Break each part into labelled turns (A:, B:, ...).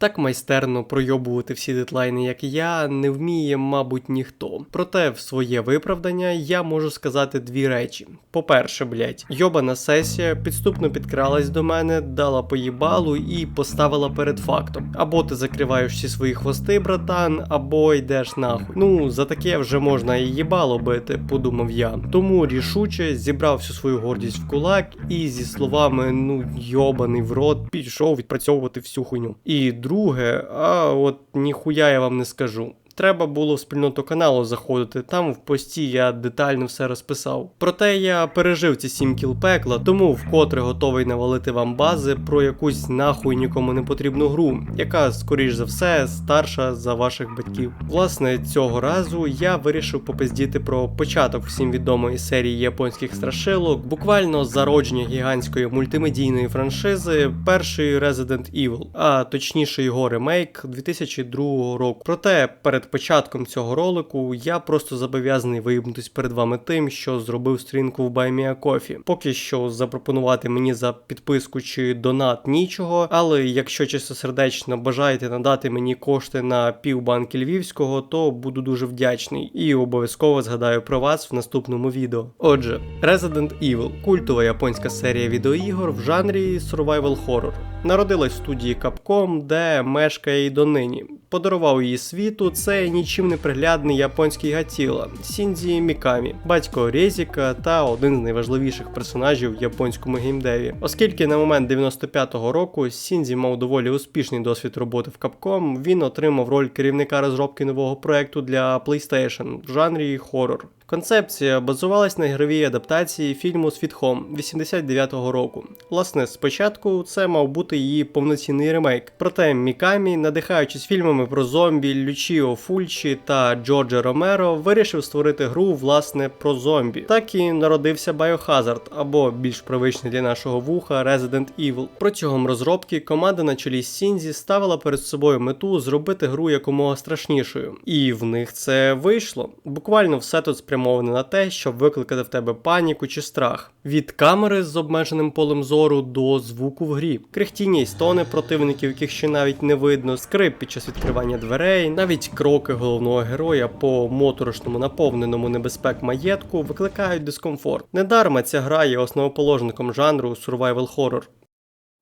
A: Так майстерно пройобувати всі дедлайни, як я, не вміє, мабуть, ніхто. Проте, в своє виправдання я можу сказати дві речі. По-перше, блять, йобана сесія підступно підкралась до мене, дала поїбалу і поставила перед фактом. Або ти закриваєш всі свої хвости, братан, або йдеш нахуй. Ну, за таке вже можна і їбало бити, подумав я. Тому рішуче зібрав всю свою гордість в кулак і зі словами ну йобаний в рот пішов відпрацьовувати всю хуйню. І друге, а от ніхуя я вам не скажу. Треба було в спільноту каналу заходити, там в пості я детально все розписав. Проте я пережив ці сім кіл пекла, тому вкотре готовий навалити вам бази про якусь нахуй нікому не потрібну гру, яка, скоріш за все, старша за ваших батьків. Власне, цього разу я вирішив попиздіти про початок всім відомої серії японських страшилок, буквально зародження гігантської мультимедійної франшизи, перший Resident Evil, а точніше його ремейк 2002 року. Проте перед початком цього ролику я просто зобов'язаний виїбнутись перед вами тим, що зробив сторінку в BuyMeACoffee. Поки що запропонувати мені за підписку чи донат нічого, але якщо чистосердечно бажаєте надати мені кошти на півбанки львівського, то буду дуже вдячний і обов'язково згадаю про вас в наступному відео. Отже, Resident Evil культова японська серія відеоігор в жанрі survival horror. Народилась в студії Capcom, де мешкає і донині. Подарував її світу це нічим не приглядний японський гатіла Сіндзі Мікамі, батько Резіка та один з найважливіших персонажів в японському геймдеві. Оскільки на момент 95-го року Сіндзі мав доволі успішний досвід роботи в Capcom, він отримав роль керівника розробки нового проекту для PlayStation в жанрі хоррор. Концепція базувалась на ігровій адаптації фільму Home 89-го року. Власне, спочатку це мав бути її повноцінний ремейк. Проте Мікамі, надихаючись фільмами про зомбі Лючіо Фульчі та Джорджа Ромеро, вирішив створити гру власне про зомбі. Так і народився Biohazard, або більш привичний для нашого вуха Resident Evil. Протягом розробки команда на чолі з Сінзі ставила перед собою мету зробити гру якомога страшнішою. І в них це вийшло. Буквально все тут спрямоване на те, щоб викликати в тебе паніку чи страх. Від камери з обмеженим полем зору до звуку в грі, крехтіння й стони противників, яких ще навіть не видно, скрип під час відкривання дверей, навіть кроки головного героя по моторошному наповненому небезпек маєтку викликають дискомфорт. Недарма ця гра є основоположником жанру survival horror.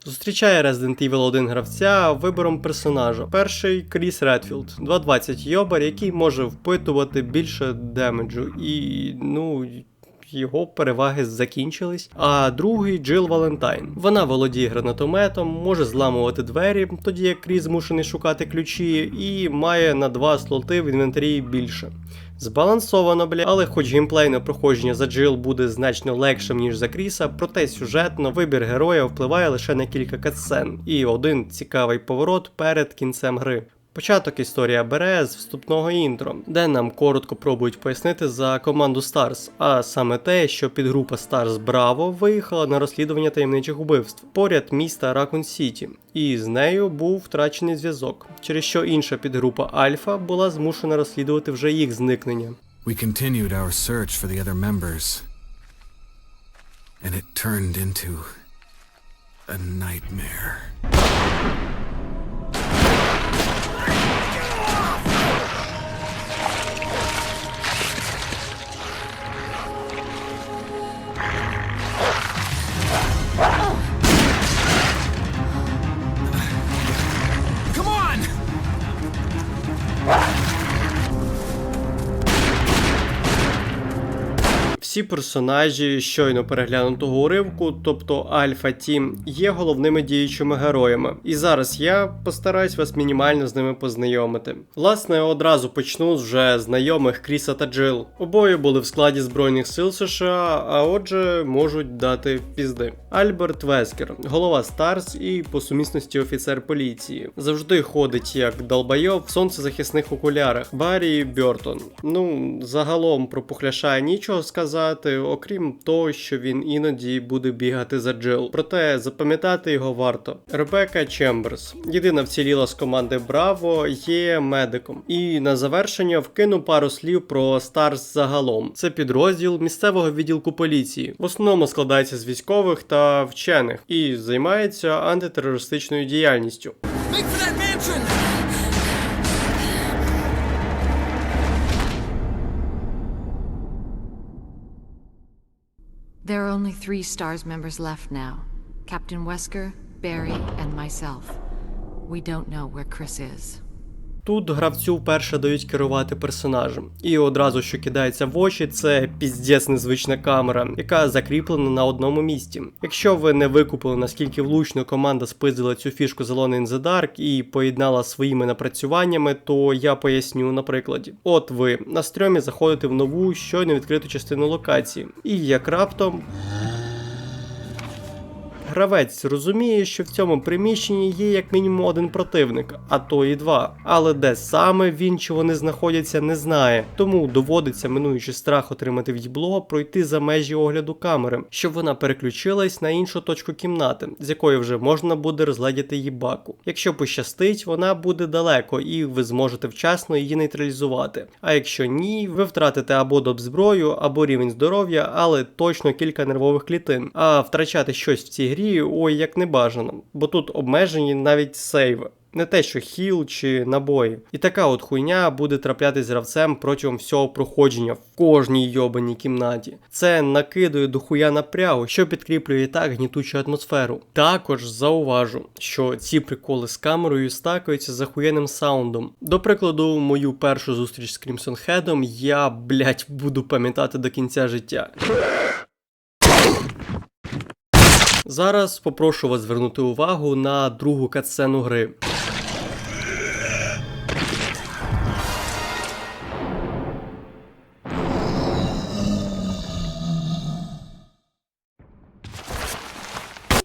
A: Зустрічає Resident Evil 1 гравця вибором персонажа. Перший Кріс Редфілд, 220 йобар, який може впитувати більше демеджу. І ну. Його переваги закінчились. А другий Джил Валентайн. Вона володіє гранатометом, може зламувати двері, тоді як Кріс змушений шукати ключі, і має на два слоти в інвентарі більше. Збалансовано, бля, але хоч геймплейне проходження за Джил буде значно легшим, ніж за Кріса, проте сюжетно вибір героя впливає лише на кілька катсцен і один цікавий поворот перед кінцем гри. Початок історія бере з вступного інтро, де нам коротко пробують пояснити за команду Stars, а саме те, що підгрупа Stars Bravo виїхала на розслідування таємничих убивств поряд міста Ракун Сіті, і з нею був втрачений зв'язок, через що інша підгрупа Альфа була змушена розслідувати вже їх зникнення.
B: We continued our search for the other members. And it turned into a nightmare.
A: Всі персонажі щойно переглянутого уривку, тобто Альфа Тім, є головними діючими героями. І зараз я постараюсь вас мінімально з ними познайомити. Власне, одразу почну з вже знайомих Кріса та Джил. Обоє були в складі Збройних сил США, а отже, можуть дати пізди. Альберт Вескер, голова Старс і по сумісності офіцер поліції. Завжди ходить як долбайов в сонцезахисних окулярах. Баррі Бьортон. Ну, загалом про пухляша нічого сказати, окрім того, що він іноді буде бігати за Джил. Проте запам'ятати його варто. Ребека Чемберс, єдина вціліла з команди Браво, є медиком. І на завершення вкину пару слів про Старс загалом. Це підрозділ місцевого відділку поліції. В основному складається з військових та вчених і займається антитерористичною діяльністю.
C: There are only three STARS members left now Captain Wesker, Barry, and myself. We don't know where Chris is.
A: Тут гравцю вперше дають керувати персонажем, і одразу, що кидається в очі, це піздець незвична камера, яка закріплена на одному місці. Якщо ви не викупили наскільки влучно команда спиздила цю фішку з Alone in the Dark і поєднала своїми напрацюваннями, то я поясню на прикладі. От ви на стрьомі заходите в нову, щойно відкриту частину локації, і як раптом. Гравець розуміє, що в цьому приміщенні є як мінімум один противник, а то і два. Але де саме він чи вони знаходяться, не знає. Тому доводиться, минуючи страх отримати в'їбло, пройти за межі огляду камери, щоб вона переключилась на іншу точку кімнати, з якої вже можна буде розглядіти її баку. Якщо пощастить, вона буде далеко, і ви зможете вчасно її нейтралізувати. А якщо ні, ви втратите або доп зброю, або рівень здоров'я, але точно кілька нервових клітин. А втрачати щось в цій грі ой як не бажано, бо тут обмежені навіть сейви. Не те, що хіл чи набої. І така от хуйня буде траплятись з гравцем протягом всього проходження в кожній йобаній кімнаті. Це накидує до хуя напрягу, що підкріплює і так гнітучу атмосферу. Також зауважу, що ці приколи з камерою стакаються з ахуєнним саундом. До прикладу, мою першу зустріч з Крімсон Хедом я, блять, буду пам'ятати до кінця життя. Зараз попрошу вас звернути увагу на другу катсцену гри.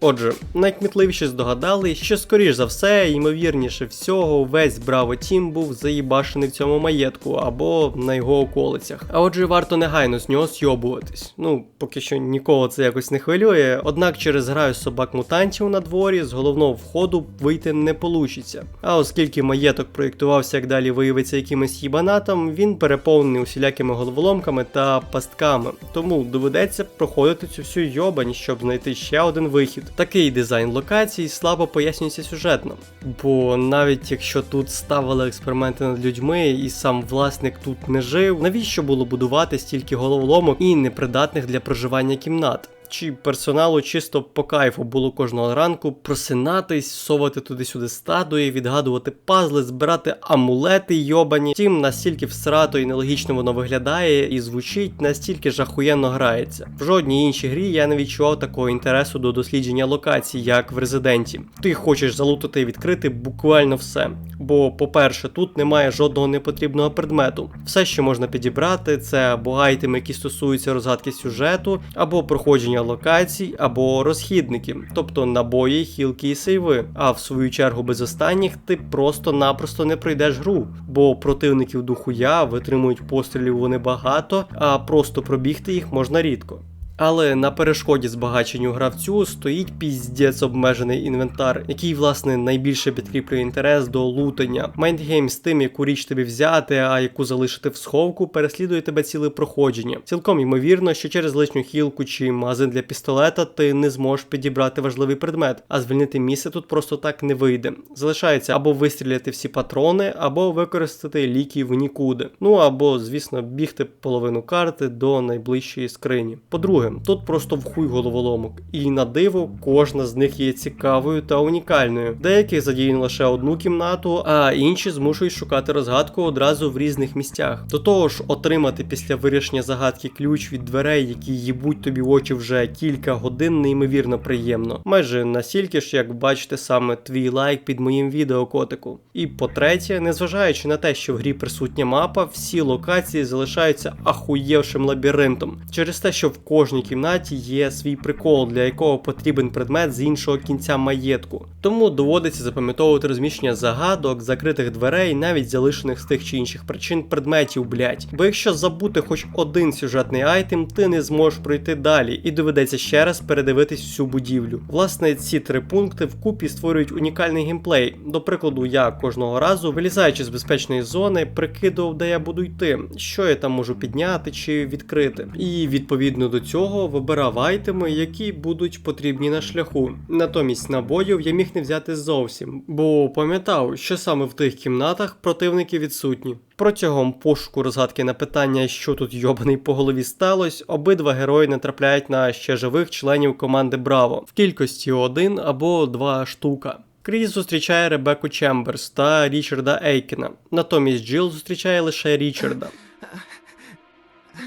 A: Отже, найкмітливіші здогадали, що скоріш за все, ймовірніше всього, весь Браво Тім був заїбашений в цьому маєтку або на його околицях. А отже, варто негайно з нього сйобуватись. Ну, поки що нікого це якось не хвилює. Однак через граю собак-мутантів на дворі з головного входу вийти не получиться. А оскільки маєток проєктувався як далі виявиться якимось їбанатом, він переповнений усілякими головоломками та пастками. Тому доведеться проходити цю всю йобань, щоб знайти ще один вихід. Такий дизайн локацій слабо пояснюється сюжетно. Бо навіть якщо тут ставили експерименти над людьми і сам власник тут не жив, навіщо було будувати стільки головоломок і непридатних для проживання кімнат? Чи персоналу чисто по кайфу було кожного ранку просинатись, совати туди-сюди стадуї, відгадувати пазли, збирати амулети йобані. Тім настільки всрато і нелогічно воно виглядає і звучить, настільки ж ахуєнно грається. В жодній іншій грі я не відчував такого інтересу до дослідження локацій, як в Резиденті. Ти хочеш залутати і відкрити буквально все. Бо, по-перше, тут немає жодного непотрібного предмету. Все, що можна підібрати, це або айтеми, які стосуються розгадки сюжету, або проходження локацій, або розхідники, тобто набої, хілки і сейви. А в свою чергу без останніх ти просто-напросто не пройдеш гру, бо противників духу я витримують пострілів вони багато, а просто пробігти їх можна рідко. Але на перешкоді збагаченню гравцю стоїть піздець обмежений інвентар, який, власне, найбільше підкріплює інтерес до лутання. Майндгейм з тим, яку річ тобі взяти, а яку залишити в сховку, переслідує тебе ціле проходження. Цілком ймовірно, що через лишню хілку чи магазин для пістолета ти не зможеш підібрати важливий предмет, а звільнити місце тут просто так не вийде. Залишається або вистріляти всі патрони, або використати ліки в нікуди. Ну або, звісно, бігти половину карти до найближчої скрині. По-друге, тут просто вхуй головоломок, і на диво кожна з них є цікавою та унікальною. Деяких задіяно лише одну кімнату, а інші змушують шукати розгадку одразу в різних місцях. До того ж, отримати після вирішення загадки ключ від дверей, які їбуть тобі в очі вже кілька годин, неймовірно приємно. Майже настільки ж, як бачите саме твій лайк під моїм відео котику. І по-третє, незважаючи на те, що в грі присутня мапа, всі локації залишаються ахуєвшим лабіринтом. Через те, що в кожній кімнаті є свій прикол, для якого потрібен предмет з іншого кінця маєтку. Тому доводиться запам'ятовувати розміщення загадок, закритих дверей, навіть залишених з тих чи інших причин предметів, блять. Бо якщо забути хоч один сюжетний айтем, ти не зможеш пройти далі, і доведеться ще раз передивитись всю будівлю. Власне, ці три пункти вкупі створюють унікальний геймплей. До прикладу, я кожного разу, вилізаючи з безпечної зони, прикидував, де я буду йти, що я там можу підняти чи відкрити. І відповідно до цього цього вибирав айтеми, які будуть потрібні на шляху. Натомість набоїв я міг не взяти зовсім, бо пам'ятав, що саме в тих кімнатах противники відсутні. Протягом пошуку розгадки на питання, що тут йобаний по голові сталося, обидва герої натрапляють на ще живих членів команди Браво в кількості один або два штука. Кріс зустрічає Ребекку Чемберс та Річарда Ейкена. Натомість Джил зустрічає лише Річарда.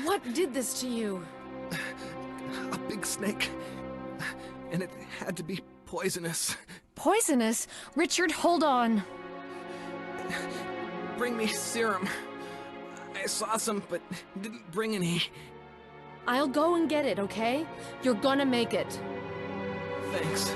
D: What did this to you?
B: Big snake. And it had to be poisonous.
D: Poisonous? Richard, hold on.
B: Bring me serum. I saw some, but didn't bring any.
D: I'll go and get it, okay? You're gonna make it.
B: Thanks.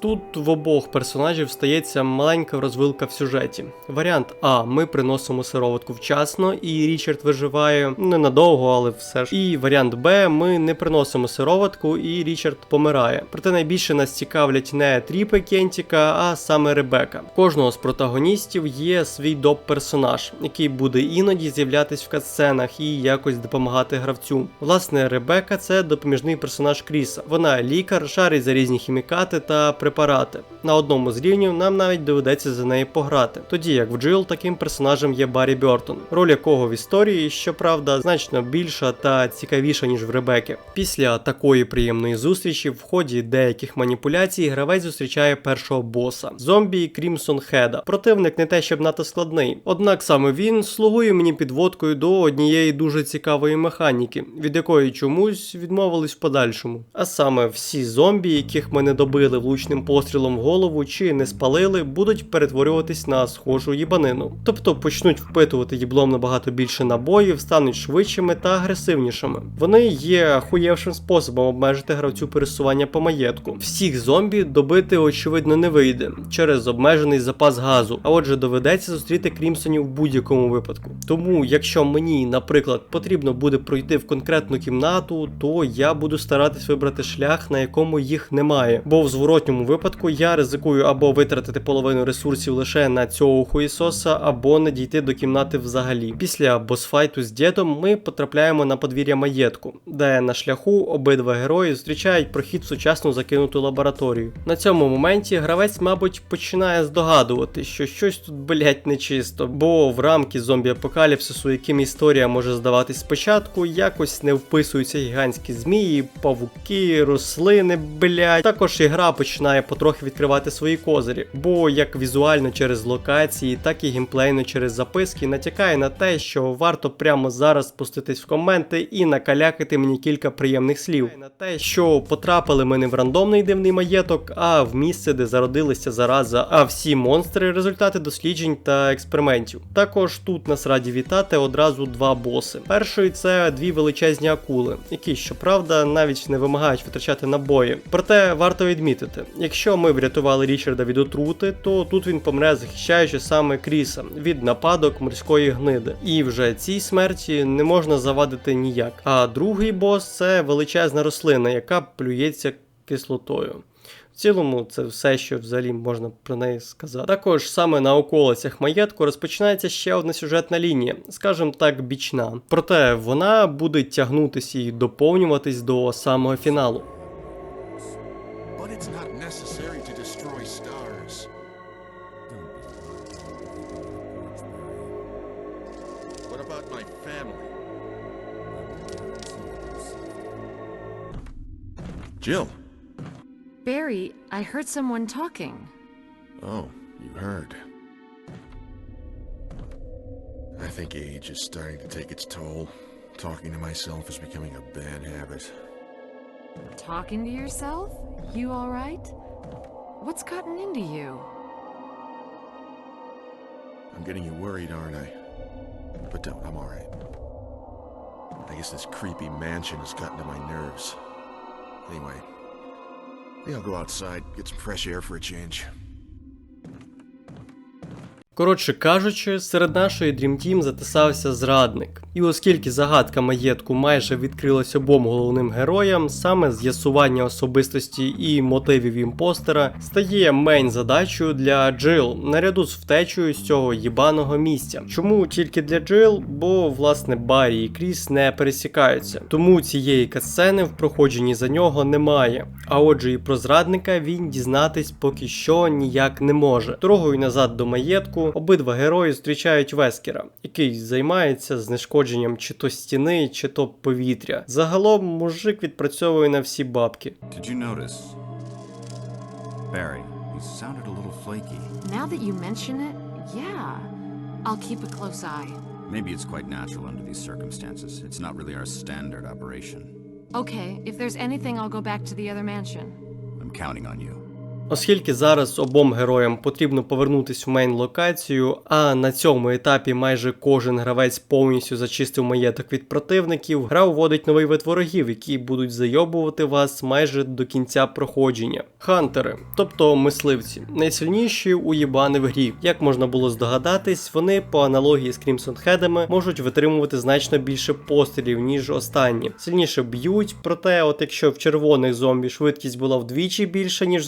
A: Тут в обох персонажів стається маленька розвилка в сюжеті. Варіант А. Ми приносимо сироватку вчасно, і Річард виживає ненадовго, але все ж. І варіант Б. Ми не приносимо сироватку, і Річард помирає. Проте найбільше нас цікавлять не тріпи Кентіка, а саме Ребека. Кожного з протагоністів є свій доп-персонаж, який буде іноді з'являтись в катсценах і якось допомагати гравцю. Власне, Ребека це допоміжний персонаж Кріса. Вона лікар, шарить за різні хімікати та препарати. На одному з рівнів нам навіть доведеться за неї пограти. Тоді як в Джил таким персонажем є Баррі Бьортон, роль якого в історії, щоправда, значно більша та цікавіша, ніж в Ребеки. Після такої приємної зустрічі в ході деяких маніпуляцій гравець зустрічає першого боса зомбі Крімсон Хеда. Противник не те, щоб надто складний. Однак саме він слугує мені підводкою до однієї дуже цікавої механіки, від якої чомусь відмовились в подальшому. А саме всі зомбі, яких ми не добили влучним пострілом в голову чи не спалили, будуть перетворюватись на схожу їбанину. Тобто почнуть впитувати їблом набагато більше набоїв, стануть швидшими та агресивнішими. Вони є хуєвшим способом обмежити гравцю пересування по маєтку. Всіх зомбі добити очевидно не вийде через обмежений запас газу, а отже доведеться зустріти Крімсонів в будь-якому випадку. Тому, якщо мені, наприклад, потрібно буде пройти в конкретну кімнату, то я буду старатись вибрати шлях, на якому їх немає. Бо в зворотньому випадку я ризикую або витратити половину ресурсів лише на цього хуєсоса, або не дійти до кімнати взагалі. Після босфайту з дідом ми потрапляємо на подвір'я маєтку, де на шляху обидва герої зустрічають прохід в сучасну закинуту лабораторію. На цьому моменті гравець, мабуть, починає здогадувати, що щось тут, блять, нечисто, бо в рамки зомбі-апокаліпсису, яким історія може здаватись спочатку, якось не вписуються гігантські змії, павуки, рослини, блять. Також і гра починає потрохи відкривати свої козирі, бо як візуально через локації, так і геймплейно через записки натякає на те, що варто прямо зараз спуститись в коменти і накалякати мені кілька приємних слів. На те, що потрапили ми не в рандомний дивний маєток, а в місце, де зародилися зараза, а всі монстри результати досліджень та експериментів. Також тут нас раді вітати одразу два боси. Перший це дві величезні акули, які, щоправда, навіть не вимагають витрачати набої. Проте варто відмітити, якщо ми врятували Річарда від отрути, то тут він помре, захищаючи саме Кріса від нападок морської гниди. І вже цій смерті не можна завадити ніяк. А другий бос це величезна рослина, яка плюється кислотою. В цілому, це все, що взагалі можна про неї сказати. Також саме на околицях маєтку розпочинається ще одна сюжетна лінія, скажімо так, бічна. Проте вона буде тягнутися і доповнюватись до самого фіналу.
E: But it's not Jill.
C: Barry, I heard someone talking.
E: Oh, you heard. I think age is starting to take its toll. Talking to myself is becoming a bad habit.
C: Talking to yourself? You alright? What's gotten into you?
E: I'm getting you worried, aren't I? But don't, I'm alright. I guess this creepy mansion has gotten to my nerves. Anyway, yeah, I'll go outside, get some fresh air for a change.
A: Коротше кажучи, серед нашої Dream Team затисався зрадник. І оскільки загадка маєтку майже відкрилась обом головним героям, саме з'ясування особистості і мотивів імпостера стає мейн задачею для Джил наряду з втечею з цього їбаного місця. Чому тільки для Джил? Бо власне Баррі і Кріс не пересікаються. Тому цієї катсцени в проходженні за нього немає. А отже, і про зрадника він дізнатись поки що ніяк не може. Дорогою назад до маєтку обидва герої зустрічають Вескера, який займається знешкодженням чи то стіни, чи то повітря. Загалом мужик відпрацьовує на всі бабки.
F: Did you notice? Barry, he sounded a little flaky.
C: Now that you mention it, yeah. I'll keep a close eye.
F: Maybe it's quite natural under these circumstances. It's not really our standard operation.
C: Okay, if there's anything, I'll go back to the other mansion.
F: I'm counting on you.
A: Оскільки зараз обом героям потрібно повернутись в мейн локацію, а на цьому етапі майже кожен гравець повністю зачистив маєток від противників, гра вводить новий вид ворогів, які будуть зайобувати вас майже до кінця проходження. Хантери, тобто мисливці, найсильніші уїбани в грі. Як можна було здогадатись, вони по аналогії з Crimson Хедами можуть витримувати значно більше пострілів, ніж останні. Сильніше б'ють, проте, от якщо в червоних зомбі швидкість була вдвічі більша, ніж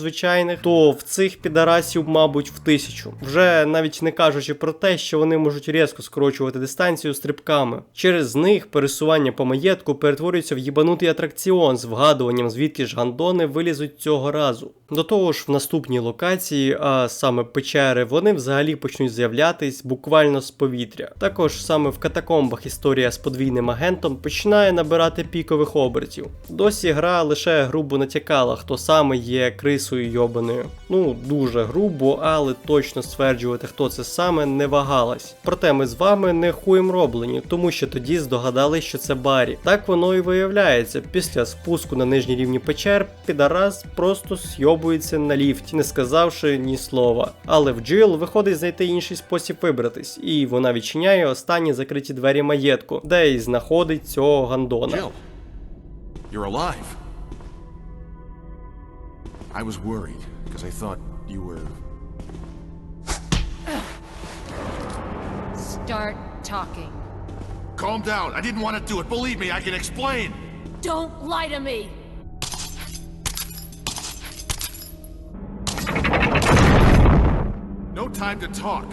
A: звичайних, то в цих підарасів, мабуть, в тисячу. Вже навіть не кажучи про те, що вони можуть різко скорочувати дистанцію стрибками. Через них пересування по маєтку перетворюється в їбанутий атракціон з вгадуванням, звідки ж гандони вилізуть цього разу. До того ж, в наступній локації, а саме печери, вони взагалі почнуть з'являтись буквально з повітря. Також саме в катакомбах історія з подвійним агентом починає набирати пікових обертів. Досі гра лише грубо натякала, хто саме є крисою йобаною. Ну, дуже грубо, але точно стверджувати, хто це саме, не вагалась. Проте ми з вами не хуєм роблені, тому що тоді здогадались, що це Барі. Так воно і виявляється. Після спуску на нижні рівні печер, підарас просто сйобується на ліфті, не сказавши ні слова. Але в Джил виходить знайти інший спосіб вибратись, і вона відчиняє останні закриті двері маєтку, де й знаходить цього гандона.
E: Jill, you're alive. I was worried because I thought you were.
D: Start talking.
E: Calm down. I didn't want to do it. Believe me, I can explain.
D: Don't lie to me!
E: No time to talk.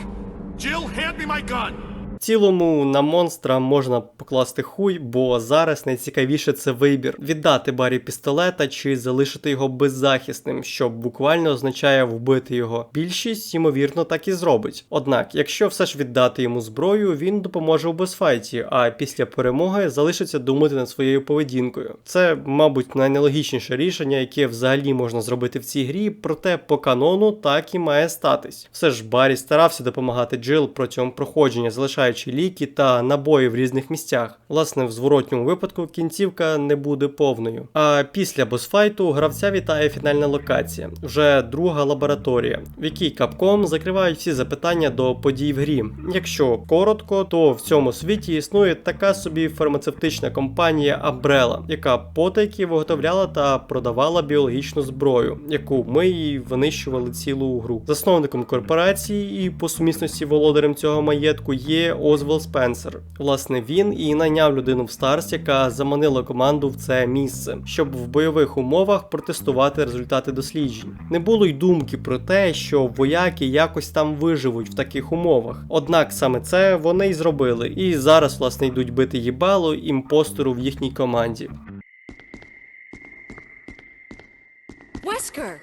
E: Jill, hand me my gun.
A: В цілому на монстра можна покласти хуй, бо зараз найцікавіше це вибір: віддати Барі пістолета чи залишити його беззахисним, що буквально означає вбити його. Більшість, ймовірно, так і зробить. Однак, якщо все ж віддати йому зброю, він допоможе у босфайті, а після перемоги залишиться думати над своєю поведінкою. Це, мабуть, найнелогічніше рішення, яке взагалі можна зробити в цій грі, проте по канону так і має статись. Все ж Барі старався допомагати Джил протягом проходження, залишаючи ліки та набої в різних місцях. Власне, в зворотньому випадку кінцівка не буде повною. А після босфайту гравця вітає фінальна локація, вже друга лабораторія, в якій капком закривають всі запитання до подій в грі. Якщо коротко, то в цьому світі існує така собі фармацевтична компанія Umbrella, яка потайки виготовляла та продавала біологічну зброю, яку ми і винищували цілу гру. Засновником корпорації і по сумісності володарем цього маєтку є Озвел Спенсер. Власне, він і найняв людину в Старс, яка заманила команду в це місце, щоб в бойових умовах протестувати результати досліджень. Не було й думки про те, що вояки якось там виживуть в таких умовах. Однак саме це вони й зробили, і зараз, власне, йдуть бити їбало імпостеру в їхній команді.
D: Wesker!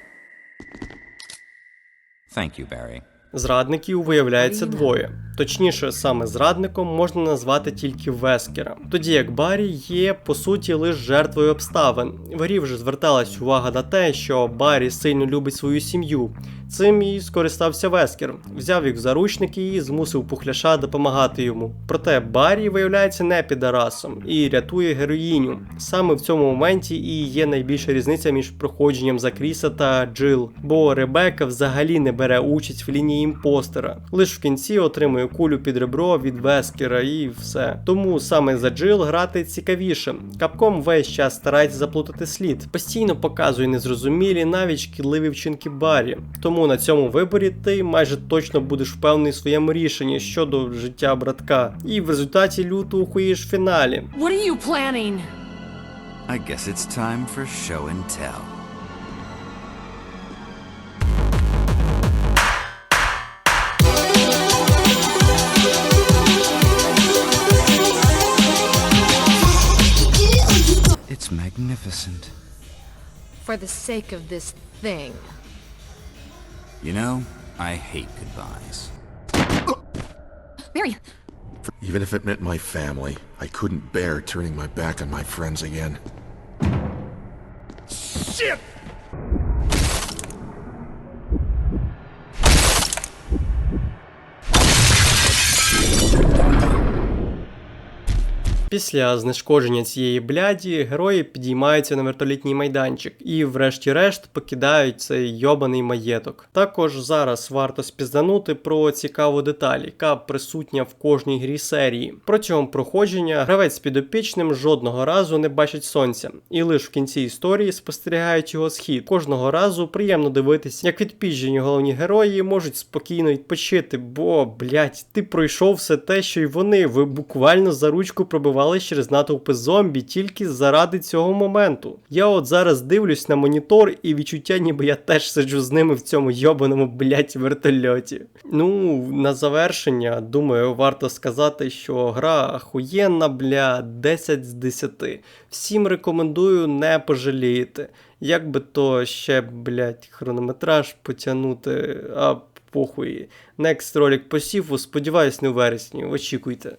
F: Thank you, Barry.
A: Зрадників виявляється двоє. Точніше, саме зрадником можна назвати тільки Вескера. Тоді як Барі є по суті лише жертвою обставин. В вже зверталась увага на те, що Барі сильно любить свою сім'ю. Цим і скористався Вескер, взяв їх в заручники і змусив пухляша допомагати йому. Проте Барі виявляється не підарасом і рятує героїню. Саме в цьому моменті і є найбільша різниця між проходженням за Кріса та Джил, бо Ребека взагалі не бере участь в лінії імпостера, лише в кінці отримує отримує кулю під ребро від Вескера і все. Тому саме за Джил грати цікавіше. Капком весь час старається заплутати слід, постійно показує незрозумілі, навіть шкідливі вчинки Баррі. Тому на цьому виборі ти майже точно будеш впевнений в своєму рішенні щодо життя братка. І в результаті люто ухуєш в фіналі.
D: What are you planning?
F: I guess it's time for show and tell. Magnificent.
D: For the sake of this thing.
F: You know, I hate goodbyes.
D: Mary,
E: Even if it meant my family, I couldn't bear turning my back on my friends again. Shit!
A: Після знешкодження цієї бляді герої підіймаються на вертолітній майданчик і, врешті-решт, покидають цей йобаний маєток. Також зараз варто спізданути про цікаву деталь, яка присутня в кожній грі серії. Протягом проходження гравець підопічним жодного разу не бачить сонця, і лише в кінці історії спостерігають його схід. Кожного разу приємно дивитися, як відпіжені головні герої можуть спокійно відпочити, бо, блять, ти пройшов все те, що й вони. Ви буквально за ручку пробивали через натовпи зомбі тільки заради цього моменту. Я от зараз дивлюсь на монітор і відчуття, ніби я теж сиджу з ними в цьому йобаному блять вертольоті. Ну, на завершення, думаю, варто сказати, що гра ахуєнна, бля, 10 з 10. Всім рекомендую, не пожалієте. Як би то ще, блять, хронометраж потягнути, а похуй. Next ролик по сподіваюсь, не у вересні. Очікуйте.